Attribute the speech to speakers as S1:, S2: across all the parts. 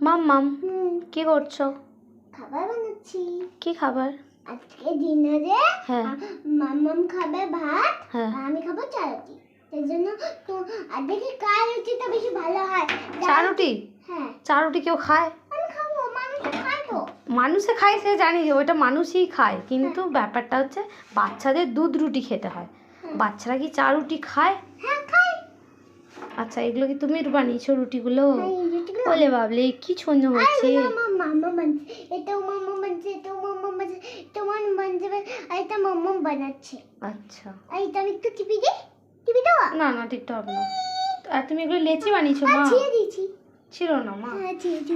S1: মাম মাম কি করছ?
S2: খাবার বানাচ্ছি।
S1: কি খাবার?
S2: আজকে ডিনারে
S1: হ্যাঁ।
S2: মামাম খাবে ভাত
S1: হ্যাঁ।
S2: আমি খাব চারুটি। সেই জন্য তো আর দেখি কার রুটিটা বেশি ভালো হয়।
S1: চা রুটি
S2: হ্যাঁ।
S1: চা রুটি কেউ খায়?
S2: আমি খাব মানুষ খায় তো
S1: মানুষে খায় সে জানি যে ওইটা মানুষই খায়। কিন্তু ব্যাপারটা হচ্ছে বাচ্চাদের দুধ রুটি খেতে হয়। বাচ্চারা কি চা রুটি খায়?
S2: হ্যাঁ
S1: আচ্ছা এগুলো কি তুমি বানিয়েছো রুটিগুলো?
S2: রুটিগুলো
S1: বলে বাবলে? কি ছন্দ হচ্ছে?
S2: মামা বানছে। মামা বানছে মামা বানছে। বানছে আর এটা মামা বানাচ্ছে।
S1: আচ্ছা।
S2: আর এটা আমি একটু টিপি দিই? টিপি দেওয়া
S1: না না ঠিকঠাক হবে না। আর তুমি এগুলো লেচি বানিয়েছো মা?
S2: দিয়েছি।
S1: ছিল না মা।
S2: হ্যাঁ দিয়েছি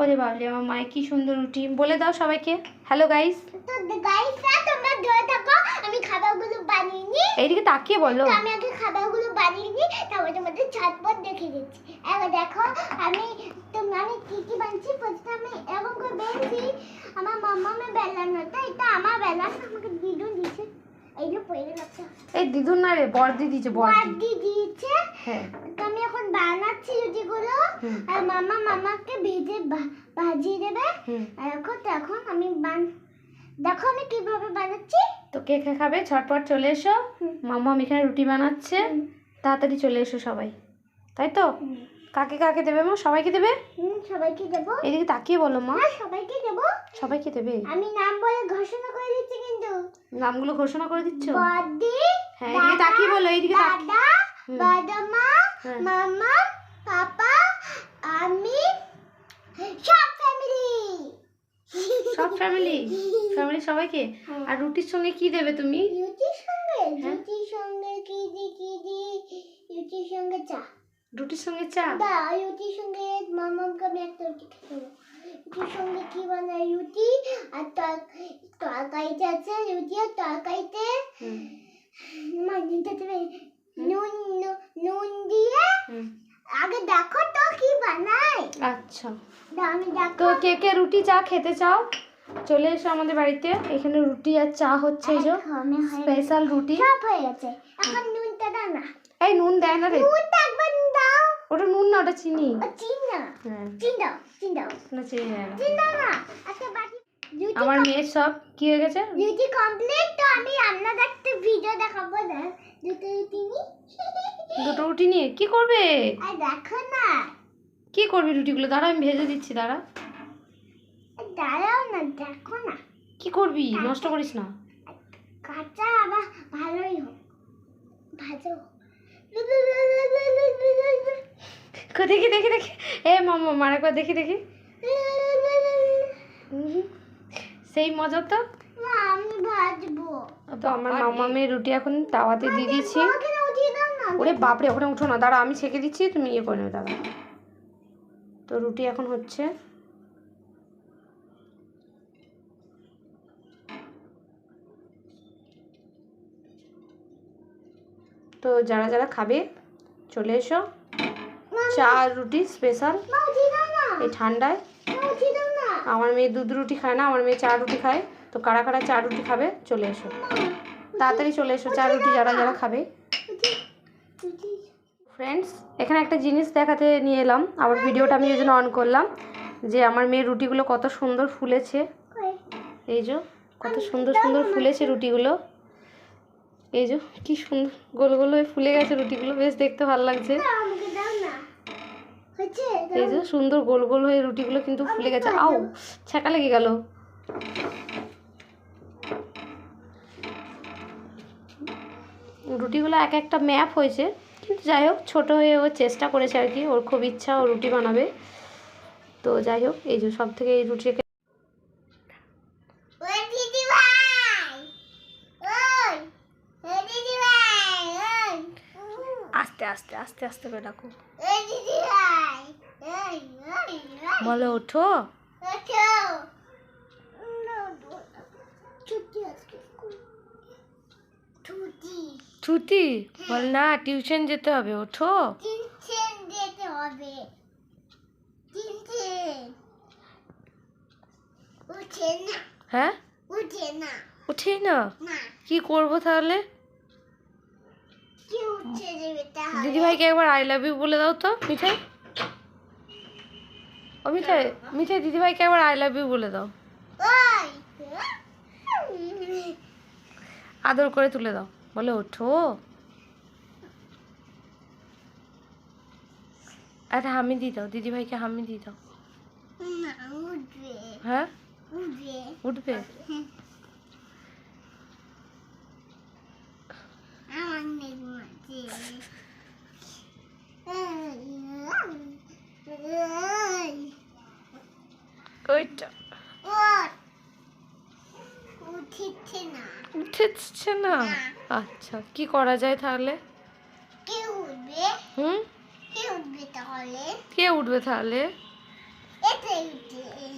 S1: ওরে বাবলে আমার মায়ের কি সুন্দর রুটি। বলে দাও সবাইকে। হ্যালো গাইস
S2: তো তোমরা আমি খাবারগুলো বানিয়ে নিই।
S1: এইদিকে তাকিয়ে বলো।
S2: আমি আগে খাবারগুলো বানিয়ে নিই তারপরে তোমাদের ঝটপট দেখে দিচ্ছি। এবার দেখো আমি তো আমি কি কি বানছি প্রথমে আমি এরকম করে বেলছি। আমার মাম্মামের বেলানোটা এটা আমার বেলান আমাকে দিদুন দিয়েছে। এইগুলো পড়ে গেল
S1: এই দিদুন না রে বর্দি দিয়েছে বর্দি
S2: বাদি দিয়েছে।
S1: হ্যাঁ।
S2: তো আমি এখন বানাচ্ছি রুটিগুলো। আর মামা মামাকে ভেজে ভাজিয়ে দেবে। আর এখন এখন আমি বান দেখো আমি কীভাবে বানাচ্ছি।
S1: তো কে কে খাবে? ঝটপট চলে এসো।
S2: হুম।
S1: মাম্মা এখানে রুটি বানাচ্ছে। তাড়াতাড়ি চলে এসো সবাই। তাই তো? কাকে কাকে দেবে মা? সবাইকে দেবে?
S2: সবাইকে দেবো।
S1: এদিকে তাকিয়ে বলো মা।
S2: হ্যাঁ সবাইকে দেবো।
S1: সবাইকে দেবে?
S2: আমি নাম বলে ঘোষণা করে দিচ্ছি কিন্তু।
S1: নামগুলো ঘোষণা করে দিচ্ছ? হ্যাঁ এদিকে তাকিয়ে বলো এইদিকে তাকিয়ে।
S2: বাদামা
S1: হ্যাঁ।
S2: মামা পাপা আমি সব ফ্যামিলি
S1: সব ফ্যামিলি ফ্যামিলি সবাইকে?
S2: হ্যাঁ।
S1: আর রুটির সঙ্গে কি দেবে তুমি?
S2: রুটির সঙ্গে?
S1: হ্যাঁ।
S2: রুটির সঙ্গে কি দি কি দি? রুটির সঙ্গে চা।
S1: রুটির সঙ্গে চা?
S2: দা রুটির সঙ্গে মামাকে আমি একটা রুটি খেতে রুটির সঙ্গে কি বানায়? রুটি আর তর- তরকারিতে আছে রুটি আর তরকারিতে দেবে নুন নুন দিয়ে আগে দেখো তো কি বানায়।
S1: আচ্ছা।
S2: আমি
S1: তো কে কে রুটি চা খেতে চাও? চলে এসো আমাদের বাড়িতে। এখানে রুটি আর চা হচ্ছে এই যে। স্পেশাল রুটি।
S2: সব হয়ে গেছে। এখন নুনটা দাও না।
S1: এই নুন দেয় না রে।
S2: নুনটা একবার দাও।
S1: ওটা নুন না ওটা চিনি।
S2: চিন না।
S1: হ্যাঁ।
S2: চিন দাও চিন দাও।
S1: না চিনি না।
S2: চিন দাও না। আচ্ছা বাকি
S1: আমার মেয়ের সব কি হয়ে গেছে?
S2: রুটি কমপ্লিট তো আমি রান্না দেখতে ভিডিও দেখাবো না দুটো রুটি নি।
S1: দুটো রুটি নিয়ে? কি করবে?
S2: দেখো না।
S1: কি করবি রুটিগুলো? দাঁড়া আমি ভেজে দিচ্ছি দাঁড়া।
S2: দাঁড়াও না দেখো না।
S1: কি করবি? নষ্ট করিস না।
S2: কাঁচা আবার ভালোই হোক। ভাজো।
S1: দেখি দেখি দেখি। এ মামা মার একবার দেখি দেখি। সেই মজা তো।
S2: আমি ভাজবো।
S1: তো আমার মামা মেয়ে রুটি এখন তাওয়াতে দিয়ে দিয়েছি। ওরে বাপরে ওখানে উঠো না দাঁড়া আমি ছেঁকে দিচ্ছি তুমি ইয়ে করে নেবে দাঁড়া তো রুটি এখন হচ্ছে। তো যারা যারা খাবে চলে এসো। চা রুটি স্পেশাল এই ঠান্ডায়। আমার মেয়ে দুধ রুটি খায় না আমার মেয়ে চা রুটি খায়। তো কারা কারা চা রুটি খাবে? চলে এসো। তাড়াতাড়ি চলে এসো, চা রুটি যারা যারা খাবে। ফ্রেন্ডস এখানে একটা জিনিস দেখাতে নিয়ে এলাম। আবার ভিডিওটা আমি এই জন্য অন করলাম যে আমার মেয়ের রুটিগুলো কত সুন্দর ফুলেছে। এই যে, কত সুন্দর সুন্দর ফুলেছে রুটিগুলো। এই যে, কি সুন্দর, গোল গোল হয়ে ফুলে গেছে রুটিগুলো। বেশ দেখতে ভালো লাগছে। এই যে, সুন্দর গোল গোল হয়ে রুটিগুলো কিন্তু ফুলে গেছে। আও ছ্যাঁকা লেগে গেল। রুটিগুলো এক একটা ম্যাপ হয়েছে কিন্তু যাই হোক ছোটো হয়ে ও চেষ্টা করেছে আর কি ওর খুব ইচ্ছা ও রুটি বানাবে তো যাই হোক এই যে সব থেকে এই
S2: ওই
S1: আস্তে আস্তে আস্তে আস্তে করে ডাকো বলো ওঠো
S2: ওঠো ছুটি আজকে ছুটি
S1: ছুটি বল না টিউশন যেতে হবে ওঠো।
S2: টিউশন যেতে হবে। উঠে না।
S1: হ্যাঁ?
S2: উঠে না।
S1: উঠেই না? কি করব
S2: উঠে তাহলে?
S1: দিদিভাইকে একবার আই লাভ ইউ বলে দাও তো মিঠাই। ও মিঠাই মিঠাই দিদিভাইকে একবার আই লাভ ইউ বলে দাও। আদর করে তুলে দাও। বলে ওঠো। একটা হামি দিয়ে দাও দিদিভাইকে হামি দিয়ে দাও। হ্যাঁ?
S2: উঠবে। উঠিচ্ছে না।
S1: উঠেছে না। আচ্ছা কি করা যায় তাহলে?
S2: কে উঠবে?
S1: হুম?
S2: কে উঠবে তাহলে?
S1: কে উঠবে তাহলে?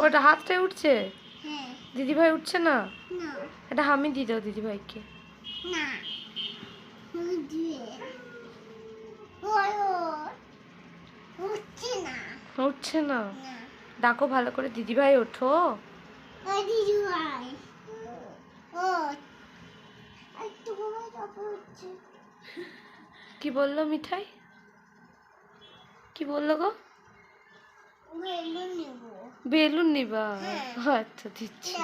S1: ওটা হাতটাই উঠছে?
S2: হ্যাঁ।
S1: দিদিভাই উঠছে না?
S2: না।
S1: এটা হামি দিয়ে দাও
S2: ওই। উঠছে না।
S1: উঠছে না? ডাকো ভালো করে দিদিভাই ওঠো।
S2: দিদি ভাই ও
S1: কি বলল মিঠাই? কি বলল গো?
S2: বেলুন নিবা। হ্যাঁ।
S1: আচ্ছা দিচ্ছি।